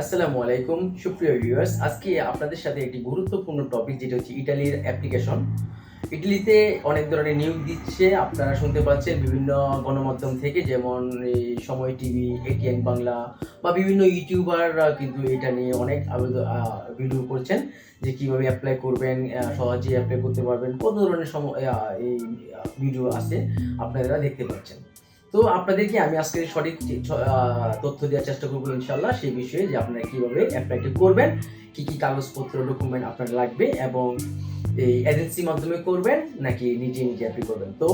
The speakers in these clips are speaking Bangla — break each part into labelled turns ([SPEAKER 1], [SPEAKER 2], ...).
[SPEAKER 1] আসসালামু আলাইকুম, সুপ্রিয় ভিউয়ার্স আজকে আপনাদের সাথে একটি গুরুত্বপূর্ণ টপিক যেটা হচ্ছে ইটালির অ্যাপ্লিকেশন ইটালিতে অনেক ধরনের নিয়োগ দিচ্ছে, আপনারা শুনতে পাচ্ছেন বিভিন্ন গণমাধ্যম থেকে, যেমন এই সময় টিভি এটিএন বাংলা, বা বিভিন্ন ইউটিউবাররা কিন্তু এটা নিয়ে অনেক আবেদন ভিডিও করছেন, যে কীভাবে অ্যাপ্লাই করবেন সহজে অ্যাপ্লাই করতে পারবেন, কত ধরনের সময় এই ভিডিও আছে, আপনারা দেখতে পাচ্ছেন। তো আপনাদেরকে আমি আজকে সঠিক তথ্য দেওয়ার চেষ্টা করব ইনশাল্লাহ সেই বিষয়ে যে আপনারা কীভাবে অ্যাপ্লাইটি করবেন, কি কি কাগজপত্র ডকুমেন্ট আপনার লাগবে এবং এই এজেন্সির মাধ্যমে করবেন নাকি নিজে নিজে অ্যাপ্লাই করবেন। তো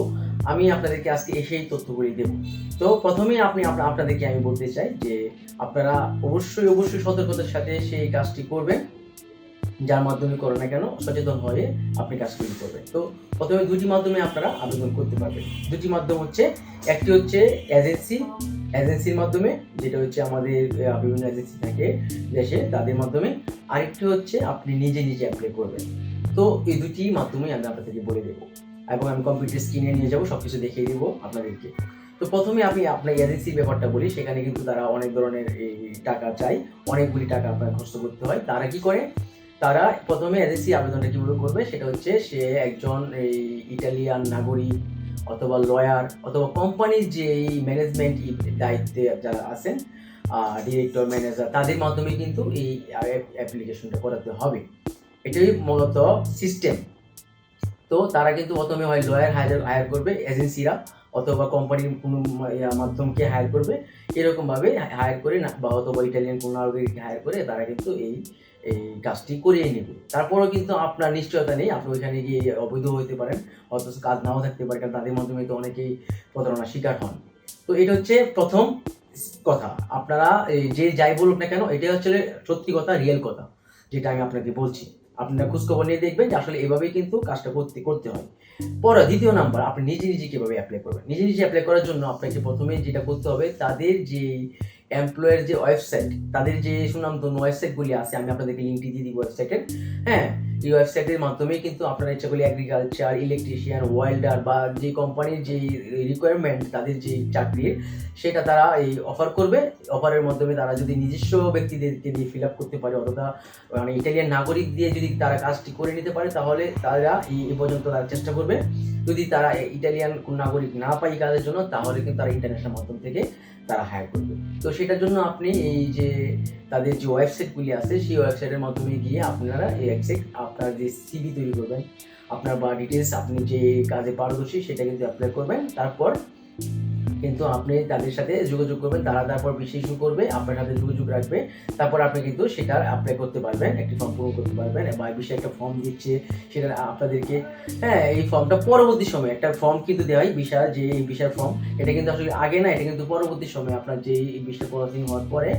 [SPEAKER 1] আমি আপনাদেরকে আজকে এসেই তথ্যগুলি দেব। তো প্রথমেই আপনি আপনাদেরকে আমি বলতে চাই যে আপনারা অবশ্যই অবশ্যই সতর্কতার সাথে সেই কাজটি করবেন। যার মাধ্যমে করো না কেন সচেতন হয়ে আপনি কাজগুলি করবেন। তো প্রথমে দুটি মাধ্যমে আপনারা আবেদন করতে পারবেন। দুটি মাধ্যম হচ্ছে, একটি হচ্ছে এজেন্সি এজেন্সির মাধ্যমে, যেটা হচ্ছে আমাদের বিভিন্ন এজেন্সি থাকে দেশে, তাদের মাধ্যমে। আরেকটি হচ্ছে আপনি নিজে নিজে অ্যাপ্লাই করবেন। তো এই দুটি মাধ্যমে আমি আপনাদেরকে বলে দেবো। এবং আমি কম্পিউটার স্ক্রিনে নিয়ে যাব সব কিছু দেখিয়ে দেবো আপনাদেরকে। তো প্রথমে আমি আপনার এজেন্সির ব্যাপারটা বলি। সেখানে কিন্তু তারা অনেক ধরনের টাকা চাই অনেকগুলি টাকা আপনার খরচ করতে হয়। তারা কি করে? তারা প্রথমে এজেন্সি আবেদনটা কীভাবে করবে সেটা হচ্ছে সে একজন এই ইটালিয়ান নাগরিক অথবা লয়ার অথবা কোম্পানির যে এই ম্যানেজমেন্ট দায়িত্বে যারা আছেন ডিরেক্টর ম্যানেজার তাদের মাধ্যমে কিন্তু এই অ্যাপ্লিকেশনটা করাতে হবে। এটাই মূলত সিস্টেম তো তারা কিন্তু প্রথমে হয় লয়ার হায়ার হায়ার করবে এজেন্সিরা অথবা কোম্পানির কোনো মাধ্যমকে হায়ার করবে। এরকমভাবে হায়ার করে না বা অথবা ইটালিয়ান কোনো হায়ার করে তারা কিন্তু এই এই কাজটি করিয়ে নেবে। তারপরেও কিন্তু আপনার নিশ্চয়তা নেই, আপনি ওইখানে গিয়ে অবৈধ হতে পারেন, অথচ কাজ নাও থাকতে পারে, কারণ তাদের মাধ্যমে তো অনেকেই প্রতারণার শিকার হন। তো এটা হচ্ছে প্রথম কথা। আপনারা যে যাই বলুক না কেন, এটাই হচ্ছে সত্যি কথা রিয়েল কথা, যেটা আমি আপনাকে বলছি। আপনারা খোঁজখবর নিয়ে দেখবেন যে আসলে এভাবেই কিন্তু কাজটা করতে করতে হয়। পরে দ্বিতীয় নাম্বার, আপনি নিজে নিজে কীভাবে অ্যাপ্লাই করবেন? নিজে নিজে অ্যাপ্লাই করার জন্য আপনাকে প্রথমে যেটা করতে হবে, তাদের যে এমপ্লয়ের যে ওয়েবসাইট তাদের যে সুনাম সুনামধন্য ওয়েবসাইটগুলি আছে, আমি আপনাদেরকে লিঙ্কটি দিয়ে দিব ওয়েবসাইটের হ্যাঁ এই ওয়েবসাইটের মাধ্যমে কিন্তু আপনারা ইচ্ছা করলে এগ্রিকালচার ইলেকট্রিশিয়ান ওয়েল্ডার বা যে কোম্পানির যে রিকোয়ারমেন্ট তাদের যে চাকরির সেটা তারা এই অফার করবে। অফারের মাধ্যমে তারা যদি নিজস্ব ব্যক্তিদেরকে দিয়ে ফিল আপ করতে পারে, অথবা মানে ইটালিয়ান নাগরিক দিয়ে যদি তারা কাজটি করে নিতে পারে, তাহলে তারা এই এ পর্যন্ত তারা চেষ্টা করবে। যদি তারা ইটালিয়ান নাগরিক না পায় কাজের জন্য, তাহলে কিন্তু তারা ইন্টারন্যাশনাল মাধ্যম থেকে তারা হায়ার করবে। তো সেটার জন্য আপনি এই যে তাদের যে ওয়েবসাইটগুলি আছে, সেই ওয়েবসাইটের মাধ্যমে গিয়ে আপনারা এই ওয়েবসাইট আপনার যে সিভি তৈরি করবেন, আপনার বা ডিটেলস আপনি যে কাজে পারদর্শী সেটা কিন্তু অ্যাপ্লাই করবেন, তারপর কিন্তু আপনি তাদের সাথে যোগাযোগ করবেন, তারা তারপর বিষয় শুরু করবে, আপনার সাথে যোগাযোগ রাখবে, তারপর আপনি কিন্তু সেটা অ্যাপ্লাই করতে পারবেন, একটি ফর্ম পূরণ করতে পারবেন বা বিষয়ে একটা ফর্ম দিচ্ছে, সেটা আপনাদেরকে হ্যাঁ এই ফর্মটা পরবর্তী সময়, একটা ফর্ম কিন্তু দেওয়া হয় বিশা যে এই বিশার ফর্ম এটা কিন্তু আসলে আগে না, এটা কিন্তু পরবর্তী সময় আপনার যে এই বিষয়টা প্রসেসিং হওয়ার পরে,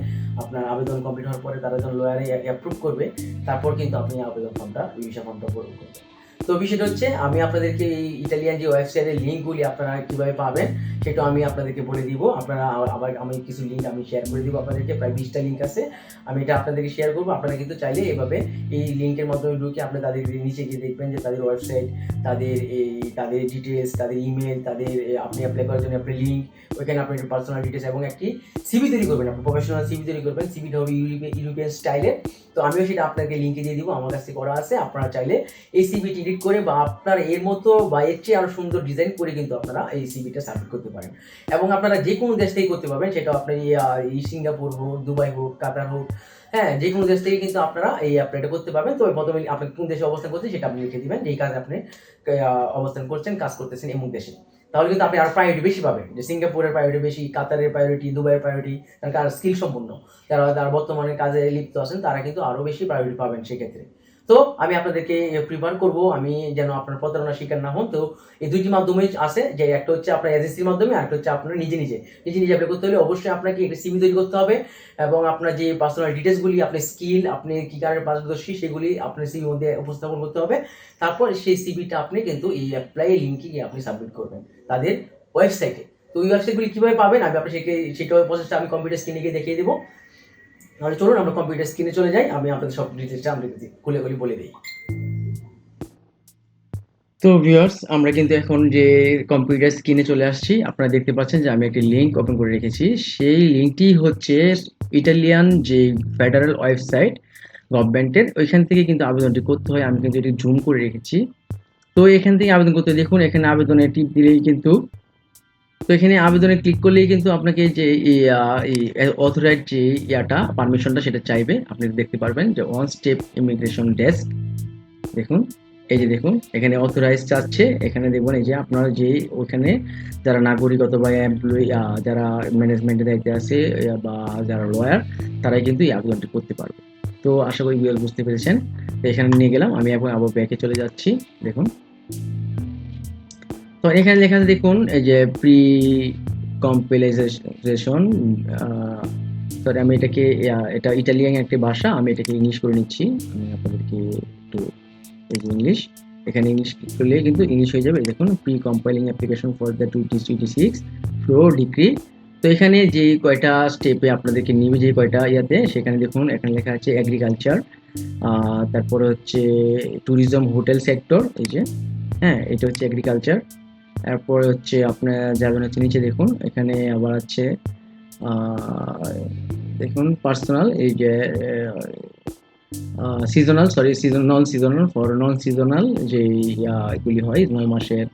[SPEAKER 1] আপনার আবেদন কমপ্লিট হওয়ার পরে তারা যখন লয়ারে অ্যাপ্রুভ করবে, তারপর কিন্তু আপনি আবেদন ফর্মটা এই বিষয় ফর্মটা পূরণ করবেন। তো বিষয়টা হচ্ছে, আমি আপনাদেরকে এই ইটালিয়ান যে ওয়েবসাইটের লিঙ্কগুলি আপনারা কীভাবে পাবেন, সেটা আমি আপনাদেরকে বলে দিব। আপনারা আবার- আমি কিছু লিঙ্ক আমি শেয়ার করে দিব আপনাদেরকে, প্রায় বিশটা লিঙ্ক আছে। আমি এটা আপনাদেরকে শেয়ার করব। আপনারা কিন্তু চাইলে এভাবে এই লিঙ্কের মাধ্যমে ঢুকে আপনি তাদের নিচে গিয়ে দেখবেন যে তাদের ওয়েবসাইট তাদের এই, তাদের ডিটেলস তাদের ইমেল তাদের আপনি অ্যাপ্লাই করার জন্য আপনি লিঙ্ক ওইখানে আপনি পার্সোনাল ডিটেলস এবং একটি সিভি তৈরি করবেন। আপনি প্রফেশনাল সিভি তৈরি করবেন। সিভিটা হবে ইউরোপিয়ান ইউরোপিয়ান স্টাইলে তো আমিও সেটা আপনাকে লিঙ্কে দিয়ে দিব আমার কাছে করা আছে আপনারা চাইলে এই সিভিটি এডিট করে বা আপনার এর মতো বা এর চেয়ে আরও সুন্দর ডিজাইন করে কিন্তু আপনারা এই সিভিটা সাবমিট করতে পারেন। এবং আপনারা যে কোনো দেশ থেকে করতে পারবেন সেটা আপনার এই, সিঙ্গাপুর হোক দুবাই হোক কাতার হোক হ্যাঁ যে কোনো দেশ থেকে কিন্তু আপনারা এই অ্যাপ্লাইটা করতে পারবেন। তো প্রথমে আপনি কোন দেশে অবস্থান করছেন সেটা আপনি লিখে দিবেন যেই কাজ আপনি অবস্থান করছেন কাজ করতেছেন এমন দেশে। তাহলে কিন্তু আপনি আর প্রায়োরিটি বেশি পাবেন। যে সিঙ্গাপুরের প্রায়োরিটি বেশি, কাতারের প্রায়োরিটি দুবাইয়ের প্রায়োরিটি কার স্কিল সম্পূর্ণ। যারা তারা বর্তমানে কাজে লিপ্ত আছেন, তারা কিন্তু আরও বেশি প্রায়োরিটি পাবেন সেক্ষেত্রে। তো আমি আপনাদেরকে প্রিফার করব আমি যেন আপনার প্রতারণার শিকার না হন। তো এই দুইটি মাধ্যমে আছে, যে একটা হচ্ছে আপনার এজেন্সির মাধ্যমে, আর একটা হচ্ছে আপনার নিজে নিজে। নিজে নিজে অ্যাপ্লাই করতে হলে অবশ্যই আপনাকে একটা সিভি তৈরি করতে হবে এবং আপনার যে পার্সোনাল ডিটেলসগুলি আপনার স্কিল আপনি কী কারণে পারদর্শী, সেগুলি আপনার সিভির মধ্যে উপস্থাপন করতে হবে। তারপর সেই সিভিটা আপনি কিন্তু এই অ্যাপ্লাই লিঙ্কে গিয়ে আপনি সাবমিট করবেন তাদের ওয়েবসাইটে তো ওই ওয়েবসাইটগুলি কীভাবে পাবেন? আমি আপনার সেকে সেটা প্রসেসটা আমি কম্পিউটার স্ক্রিনে গিয়ে দেখিয়ে দেবো। তাহলে চলুন আমরা কম্পিউটার স্ক্রিনে চলে যাই। আমি আপনাদের সব ডিটেলসটা আমি খুলে খুলে বলে দিই। তো ভিউয়ার্স আমরা কিন্তু এখন যে কম্পিউটার স্ক্রিনে চলে আসছি, আপনারা দেখতে পাচ্ছেন যে আমি একটি লিংক ওপেন করে রেখেছি। সেই লিংকটি হচ্ছে ইটালিয়ান যে ফেডারেল ওয়েবসাইট গভর্নমেন্টের ওইখান থেকে কিন্তু আবেদনটি করতে হয়। আমি কিন্তু এটি জুম করে রেখেছি। তো এখান থেকে আবেদন করতে দেখুন এখানে আবেদনে টিপ দিলেই কিন্তু তো এখানে আবেদনে ক্লিক করলেই কিন্তু আপনাকে যে অথরাইজ যে ইয়াটা পারমিশনটা সেটা চাইবে। আপনি দেখতে পারবেন যে ওয়ান স্টেপ ইমিগ্রেশন ডেস্ক দেখুন, এই যে দেখুন, এখানে অথরাইজ চাচ্ছে এখানে দেখুন, এই যে আপনার যে ওখানে যারা নাগরিক অথবা এমপ্লয়ি যারা ম্যানেজমেন্টের দায়িত্বে আছে বা যারা লয়ার তারাই কিন্তু এই আবেদনটি করতে পারবে। তো আশা করি বুঝতে পেরেছেন। এখানে নিয়ে গেলাম, আমি এখন আবার ব্যাকে চলে যাচ্ছি। দেখুন। তো এখানে লেখা আছে দেখুন, এই যে প্রি কম্পিলাইজেশন সরি আমি এটাকে এটা ইটালিয়ান একটি ভাষা, আমি এটাকে ইংলিশ করে নিচ্ছি। আমি আপনাদেরকে একটু এই যে ইংলিশ এখানে ইংলিশ করলে কিন্তু ইংলিশ হয়ে যাবে। দেখুন pre compiling application for the twenty twenty six flow degree তো এখানে যে কয়টা স্টেপে আপনাদেরকে নিবে, যে কয়টা ইয়াতে, সেখানে দেখুন, এখানে লেখা আছে এগ্রিকালচার তারপরে হচ্ছে ট্যুরিজম হোটেল সেক্টর এই যে হ্যাঁ এটা হচ্ছে এগ্রিকালচার তারপরে হচ্ছে আপনার যাবেন হচ্ছে নিচে দেখুন, এখানে আবার আছে দেখুন পার্সোনাল এই যে seasonal sorry season non seasonal for non seasonal যে এগুলি হয়, নয় মাসের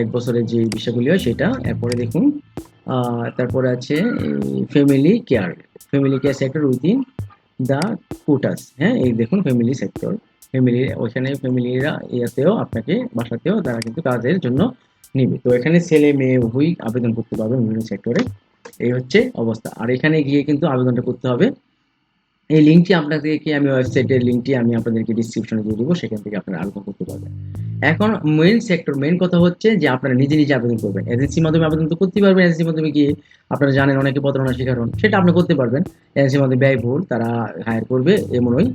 [SPEAKER 1] এক বছরের যে বিষয়গুলি হয় সেটা, এরপরে দেখুন তারপরে আছে family care family care sector within the quotas হ্যাঁ এই দেখুন ফ্যামিলি সেক্টর ফ্যামিলি ওইখানে ফ্যামিলিরা ইয়াতেও আপনাকে, বাসাতেও তারা কিন্তু কাজের জন্য নিবে। তো এখানে ছেলে, মেয়ে, উভয়ই আবেদন করতে পারবে বিভিন্ন সেক্টরে এই হচ্ছে অবস্থা। আর এখানে গিয়ে কিন্তু আবেদনটা করতে হবে। এই লিঙ্কটি আপনাদেরকে আমি ওয়েবসাইটের লিঙ্কটি আমি আপনাদেরকে ডিসক্রিপশনে দিয়ে দেবো, সেখান থেকে আপনারা আবেদন করতে পারবেন। এখন মেইন সেক্টর মেইন কথা হচ্ছে যে আপনারা নিজে নিজে আবেদন করবেন। এজেন্সির মাধ্যমে আবেদন তো করতেই পারবেন। এজেন্সির মাধ্যমে গিয়ে আপনারা জানেন অনেকে প্রতারণা শিকার হন সেটা আপনি করতে পারবেন। এজেন্সির মাধ্যমে ব্যয়বহুল, তারা হায়ার করবে এমনই।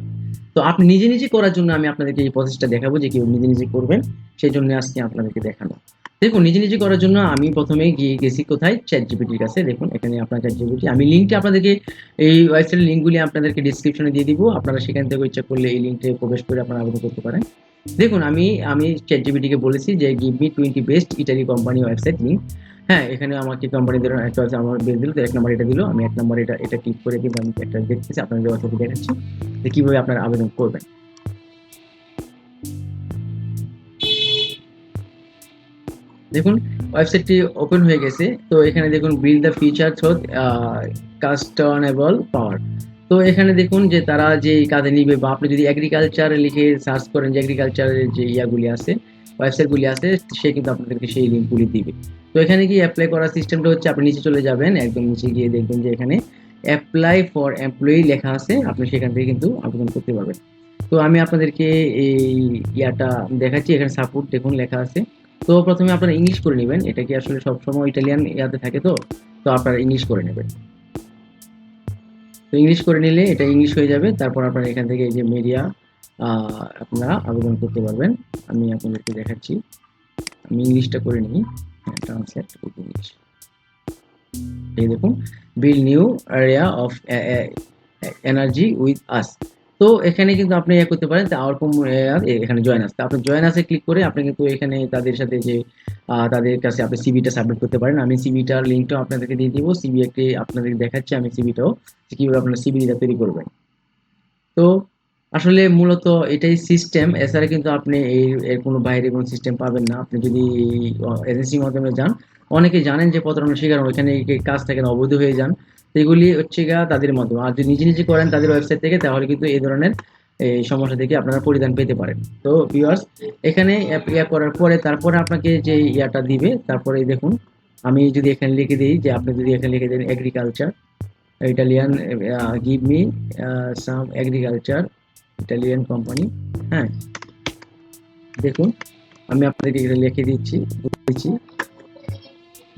[SPEAKER 1] তো আপনি নিজে নিজে করার জন্য আমি আপনাদেরকে এই প্রসেসটা দেখাবো যে কেউ নিজে নিজে করবেন, সেই জন্য আজকে আপনাদেরকে দেখানো দেখুন, নিজে নিজে করার জন্য আমি প্রথমে গিয়ে গেছি কোথায়? চ্যাট জিপিটির কাছে। দেখুন, এখানে আপনার চ্যাট জিপিটি আমি লিঙ্কটি আপনাদেরকে, এই ওয়েবসাইটের লিঙ্কগুলি আপনাদেরকে ডিসক্রিপশনে দিয়ে দিব। আপনারা সেখান থেকে ইচ্ছা করলে এই লিঙ্কে প্রবেশ করে আপনারা আবেদন করতে পারেন। দেখুন, আমি আমি চ্যাট জিপিটিকে বলেছি যে give me twenty best Italy company website link হ্যাঁ এখানে আমাকে কোম্পানি ধরুন একটা আছে, আমার বের দিল, তো এক নম্বর এটা দিল। আমি এক নম্বর এটা এটা ক্লিক করে কিন্তু আমি একটা দেখতেছি, আপনাদের ওয়েবসাইটে দেখাচ্ছি। যে কীভাবে আপনারা আবেদন করবেন। দেখুন, ওয়েবসাইটটি ওপেন হয়ে গেছে। তো এখানে দেখুন বিল দ্য ফিচার থ্রোথ কাস্টনেবল পাওয়ার তো এখানে দেখুন যে তারা যে কাজে নিবে বা আপনি যদি এগ্রিকালচার লিখে সার্চ করেন যে এগ্রিকালচারের যে ইয়াগুলি আছে ওয়েবসাইটগুলি আছে, সে কিন্তু আপনাদেরকে সেই লিঙ্কগুলি দিবে। তো এখানে কি অ্যাপ্লাই করার সিস্টেমটা হচ্ছে, আপনি নিচে চলে যাবেন, একদম নিচে গিয়ে দেখবেন যে এখানে অ্যাপ্লাই ফর এমপ্লয়ি লেখা আছে, আপনি সেখান থেকে কিন্তু আবেদন করতে পারবেন। তো আমি আপনাদেরকে এই ইয়াটা দেখাচ্ছি, এখানে সাপোর্ট দেখুন লেখা আছে। তো প্রথমে আপনারা ইংলিশ করে নেবেন। এটা কি আসলে সবসময় ইটালিয়ান ইয়াতে থাকে তো? তো আপনারা ইংলিশ করে নেবেন। তো ইংলিশ করে নিলে এটা ইংলিশ হয়ে যাবে। তারপর আপনারা এখান থেকে এই যে মিডিয়া আপনারা আবেদন করতে পারবেন। আমি আপনাদেরকে দেখাচ্ছি। আমি ইংলিশটা করে নিই। ট্রান্সলেট উইথ ইংলিশ এই দেখুন। Bill new area of energy with us তো এখানে কিন্তু আপনি ইয়ে করতে পারেন আওয়ার কম এখানে জয়েন আসতে আপনি জয়েন আসে ক্লিক করে আপনি কিন্তু এখানে তাদের সাথে যে তাদের কাছে আপনি সিবিটা সাবমিট করতে পারেন। আমি সিবিটার লিঙ্কটাও আপনাদেরকে দিয়ে দিব। সিবি একটি আপনাদের দেখাচ্ছি আমি সিবিটাও কীভাবে আপনার সিবিটা তৈরি করবেন। তো আসলে মূলত এটাই সিস্টেম এছাড়া কিন্তু আপনি এই, এর কোনো বাইরে কোনো সিস্টেম পাবেন না। আপনি যদি এজেন্সির মাধ্যমে যান, অনেকে জানেন যে প্রতারণা শিকার ওইখানে কাজ থেকে অবৈধ হয়ে যান। তো এগুলি হচ্ছে গা তাদের মাধ্যমে আর যদি নিজে নিজে করেন তাদের ওয়েবসাইট থেকে, তাহলে কিন্তু এই ধরনের, এই সমস্যা থেকে আপনারা পরিধান পেতে পারেন। তো ভিউয়ার্স এখানে ইয়া করার পরে তারপরে আপনাকে যে ইয়াটা দিবে, তারপরে দেখুন, আমি যদি এখানে লিখে দিই যে আপনি যদি এখানে লিখে দেন agriculture Italian give me some agriculture Italian company হ্যাঁ। দেখুন, আমি আপনাদেরকে এখানে লিখে দিচ্ছি দিচ্ছি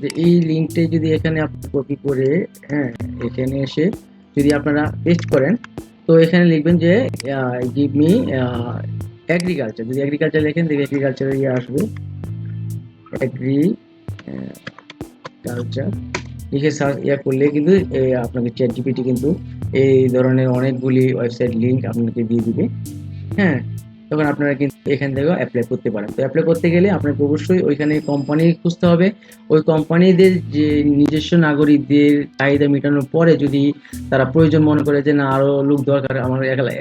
[SPEAKER 1] যে এই লিঙ্কটাই যদি এখানে আপনি কপি করে হ্যাঁ এখানে এসে যদি আপনারা পেস্ট করেন, তো এখানে লিখবেন যে গিভ মি এগ্রিকালচার যদি এগ্রিকালচার লেখেন, দেখি এগ্রিকালচার ইয়ে আসবে। এগ্রি কালচার লিখে সার্চ ইয়া করলে কিন্তু আপনাকে চ্যাট জিপিটি কিন্তু এই ধরনের অনেকগুলি ওয়েবসাইট লিঙ্ক আপনাকে দিয়ে দিবে। হ্যাঁ তখন আপনারা কিন্তু এখান থেকেও অ্যাপ্লাই করতে পারেন। তো অ্যাপ্লাই করতে গেলে আপনাকে অবশ্যই ওইখানে কোম্পানি খুঁজতে হবে। ওই কোম্পানিদের যে নিজস্ব নাগরিকদের চাহিদা মেটানোর পরে যদি তারা প্রয়োজন মনে করে যে না আরও লোক দরকার আমার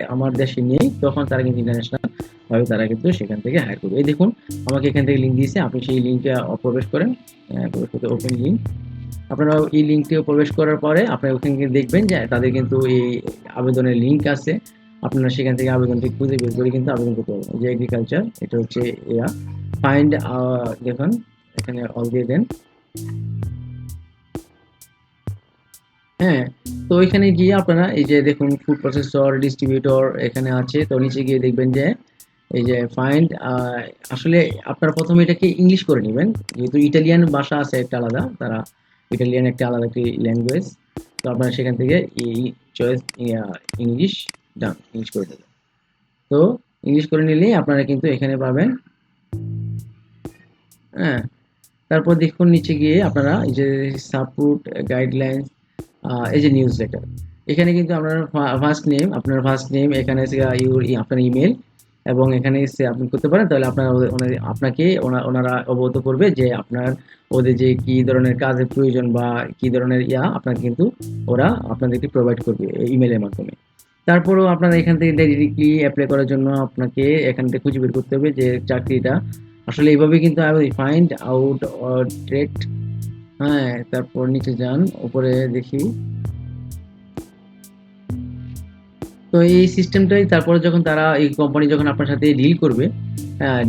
[SPEAKER 1] আমার দেশে নেই তখন তারা কিন্তু ইন্টারন্যাশনাল ভাবে তারা কিন্তু সেখান থেকে হায়ার করবে। এই দেখুন আমাকে এখান থেকে লিঙ্ক দিয়েছে। আপনি সেই লিঙ্কে প্রবেশ করেন। আহ, প্রবেশ করতে ওপেন লিঙ্ক আপনারা এই লিঙ্কটিও প্রবেশ করার পরে আপনারা ওখানে দেখবেন যে তাদের কিন্তু এই আবেদনের লিঙ্ক আছে। আপনারা সেখান থেকে আবেদনটি খুঁজে বের করে কিন্তু আবেদন করতে পারবেন। যে এগ্রিকালচার এটা হচ্ছে এয়া ফাইন্ড দেখুন, এখানে অল দিয়ে দেন। হ্যাঁ তো এখানে গিয়ে আপনারা এই যে দেখুন ফুড প্রসেসর ডিস্ট্রিবিউটর এখানে আছে। তো নিচে গিয়ে দেখবেন যে, এই যে ফাইন্ড আসলে আপনারা প্রথমে এটাকে ইংলিশ করে নেবেন। যেহেতু ইটালিয়ান ভাষা আছে একটা আলাদা, তারা ইটালিয়ান একটা আলাদা একটি ল্যাঙ্গুয়েজ তো আপনারা সেখান থেকে এই চয়েস ইংলিশ ডান ইংলিশ করে দেবেন তো ইংলিশ করে নিলেই আপনারা কিন্তু এখানে পাবেন হ্যাঁ তারপর দেখুন নিচে গিয়ে আপনারা এই যে সাপোর্ট গাইডলাইন এই যে নিউজ লেটার এখানে কিন্তু আপনার ফার্স্ট নেম আপনার ফার্স্ট নেম এখানে ইউর আপনার ইমেল এবং এখানে এসে আপনি করতে পারেন, তাহলে আপনার আপনাকে ওনা- ওনারা অবগত করবে যে আপনার ওদের যে কি ধরনের কাজের প্রয়োজন বা কি ধরনের ইয়া, আপনাকে কিন্তু ওরা আপনাদেরকে প্রোভাইড করবে ইমেলের মাধ্যমে। তারপরেও আপনারা এখান থেকে ডাইরেক্টলি অ্যাপ্লাই করার জন্য আপনাকে এখান থেকে খুঁজে বের করতে হবে যে চাকরিটা। আসলে এইভাবে কিন্তু I find out or trade হ্যাঁ তারপর নিচে যান, উপরে দেখি। তো এই সিস্টেমটাই তারপরে যখন তারা এই কোম্পানি যখন আপনার সাথে ডিল করবে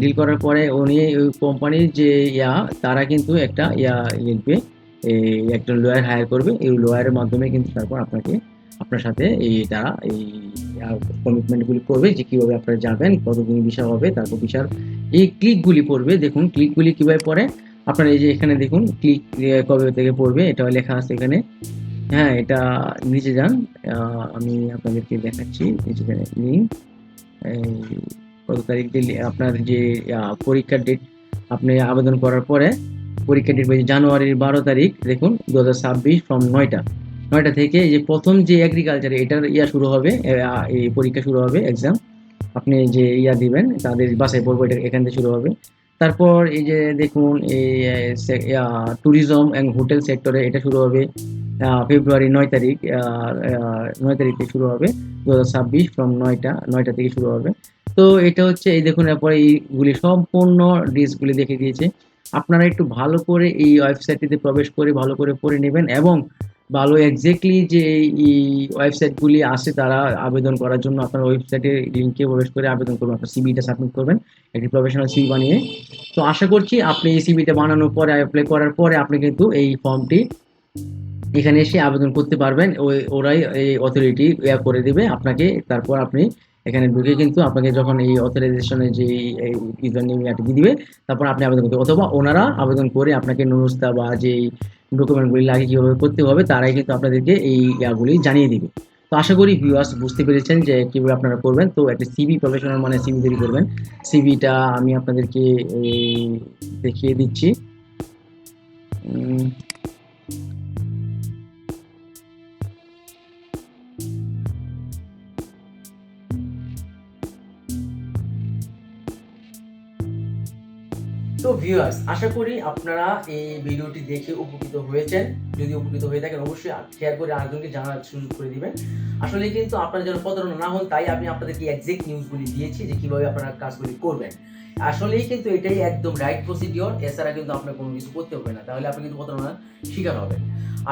[SPEAKER 1] ডিল করার পরে উনি ওই কোম্পানির যে ইয়া, তারা কিন্তু একটা ইয়া লিখবে একটা লয়ার হায়ার করবে। এই লয়ারের মাধ্যমে কিন্তু তারপর আপনাকে আপনার সাথে এই এই কমিটমেন্টগুলি করবে যে কীভাবে আপনারা যাবেন কতদিন বিষয় হবে, তারপর বিষয় এই ক্লিকগুলি পড়বে। দেখুন ক্লিকগুলি কীভাবে পড়ে? আপনারা এই যে এখানে দেখুন ক্লিক কবে থেকে পড়বে, এটা লেখা আছে এখানে। হ্যাঁ এটা নিচে যান। আমি আপনাদেরকে দেখাচ্ছি নিচে যান লিঙ্ক কত তারিখ দিলে, আপনার যে পরীক্ষার ডেট আপনি আবেদন করার পরে পরীক্ষা ডেট জানুয়ারির বারো তারিখ, দেখুন, দু হাজার ছাব্বিশ ফ্রম নয়টা। নয়টা থেকে যে প্রথম যে এগ্রিকালচার এটার ইয়া শুরু হবে এই পরীক্ষা শুরু হবে এক্সাম আপনি যে ইয়া দিবেন, তাদের বাসায় পড়ব, এটা এখান থেকে শুরু হবে। তারপর এই যে দেখুন, এই ট্যুরিজম অ্যান্ড হোটেল সেক্টরে এটা শুরু হবে ফেব্রুয়ারি নয় তারিখ নয় তারিখ থেকে শুরু হবে দু হাজার ছাব্বিশ ফ্রম নয়টা নয়টা থেকে শুরু হবে। তো এটা হচ্ছে, এই দেখুন, এরপরে এইগুলি সম্পূর্ণ ডিসগুলি দেখে দিয়েছে। আপনারা একটু ভালো করে এই ওয়েবসাইটটিতে প্রবেশ করে, ভালো করে পড়ে নেবেন এবং ভালো এক্স্যাক্টলি যে এই ওয়েবসাইটগুলি আছে তারা আবেদন করার জন্য আপনার ওয়েবসাইটে লিঙ্কে প্রবেশ করে আবেদন করবেন আপনার সিবিটা সাবমিট করবেন, একটি প্রফেশনাল সিবি বানিয়ে। তো আশা করছি আপনি এই সিবিটা বানানোর পরে অ্যাপ্লাই করার পরে আপনি কিন্তু এই ফর্মটি এখানে এসে আবেদন করতে পারবেন। ওই ওরাই এই অথরিটি ইয়া করে দেবে আপনাকে। তারপর আপনি এখানে ঢুকে কিন্তু আপনাকে যখন এই অথরাইজেশনে যে ইউজার নেম দিয়ে দিবে, তারপর আপনি আবেদন করতে অথবা ওনারা আবেদন করে আপনাকে নুরুস্তা বা যে ডকুমেন্টগুলি লাগে কীভাবে করতে হবে, তারাই কিন্তু আপনাদেরকে এই ইয়াগুলি জানিয়ে দিবে। তো আশা করি ভিউয়ার্স বুঝতে পেরেছেন যে কীভাবে আপনারা করবেন। তো একটা সিবি প্রফেশনাল মানে সিবি তৈরি করবেন। সিবিটা আমি আপনাদেরকে দেখিয়ে দিচ্ছি। তো ভিউয়ার্স আশা করি আপনারা এই ভিডিওটি দেখে উপকৃত হয়েছেন। যদি উপকৃত হয়ে থাকেন, অবশ্যই শেয়ার করে আরেকজনকে জানার সুযোগ করে দিবেন। আসলে কিন্তু আপনারা যেন প্রতারণা না হন, তাই আমি আপনাদেরকে একজ্যাক্ট নিউজগুলি দিয়েছি যে কীভাবে আপনারা কাজগুলি করবেন। আসলেই কিন্তু এটাই একদম রাইট প্রসিডিওর এছাড়া কিন্তু আপনার কোনো কিছু করতে হবে না। তাহলে আপনি কিন্তু প্রতারণার শিকার হবেন।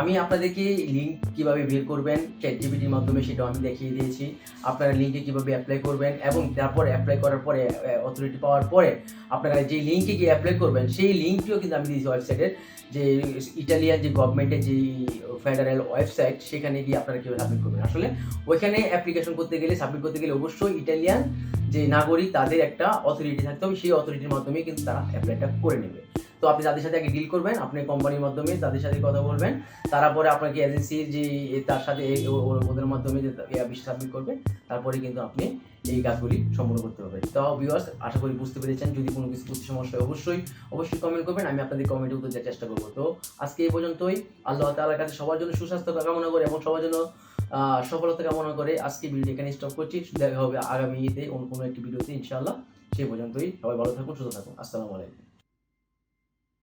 [SPEAKER 1] আমি আপনাদেরকে লিঙ্ক কীভাবে বের করবেন চ্যাট জিপিটির মাধ্যমে সেটাও আমি দেখিয়ে দিয়েছি। আপনারা লিঙ্কে কীভাবে অ্যাপ্লাই করবেন এবং তারপরে অ্যাপ্লাই করার পরে অথরিটি পাওয়ার পরে আপনারা যে লিঙ্কে গিয়ে অ্যাপ্লাই করবেন, সেই লিঙ্কটিও কিন্তু আমি দিয়েছি ওয়েবসাইটের যে ইটালিয়ান যে গভর্নমেন্টের যে ফেডারেল ওয়েবসাইট সেখানে গিয়ে আপনারা কীভাবে সাবমিট করবেন। আসলে ওইখানে অ্যাপ্লিকেশন করতে গেলে সাবমিট করতে গেলে অবশ্যই ইটালিয়ান যে নাগরিক তাদের একটা অথরিটি থাকতে হবে, সেই অথরিটির মাধ্যমে কিন্তু তারা অ্যাপ্লাইটা করে নেবে। তো আপনি তাদের সাথে আগে ডিল করবেন, আপনি কোম্পানির মাধ্যমে তাদের সাথে কথা বলবেন তারা পরে আপনাকে এজেন্সির যে তার সাথে ওদের মাধ্যমে যে সাবমিট করবে, তারপরে কিন্তু আপনি এই কাজগুলি সম্পূর্ণ করতে পারবেন। তো ভিউয়ার্স আশা করি বুঝতে পেরেছেন। যদি কোনো কিছু বুঝতে সমস্যা হয়, অবশ্যই অবশ্যই কমেন্ট করবেন, আমি আপনাদের কমেন্টে উত্তর দেওয়ার চেষ্টা করব। তো আজকে এই পর্যন্তই। আল্লাহ তাআলার কাছে সবার জন্য সুস্বাস্থ্য কামনা করে এবং সবার জন্য সফলতা কামনা করে আজকে ভিডিও এখানে স্টপ করছি। দেখা হবে আগামী ঈদে অন্য কোনো একটি ভিডিওতে ইনশাআল্লাহ। সেই পর্যন্তই। সবাই ভালো থাকুন, সুস্থ থাকুন। আসসালামু আলাইকুম।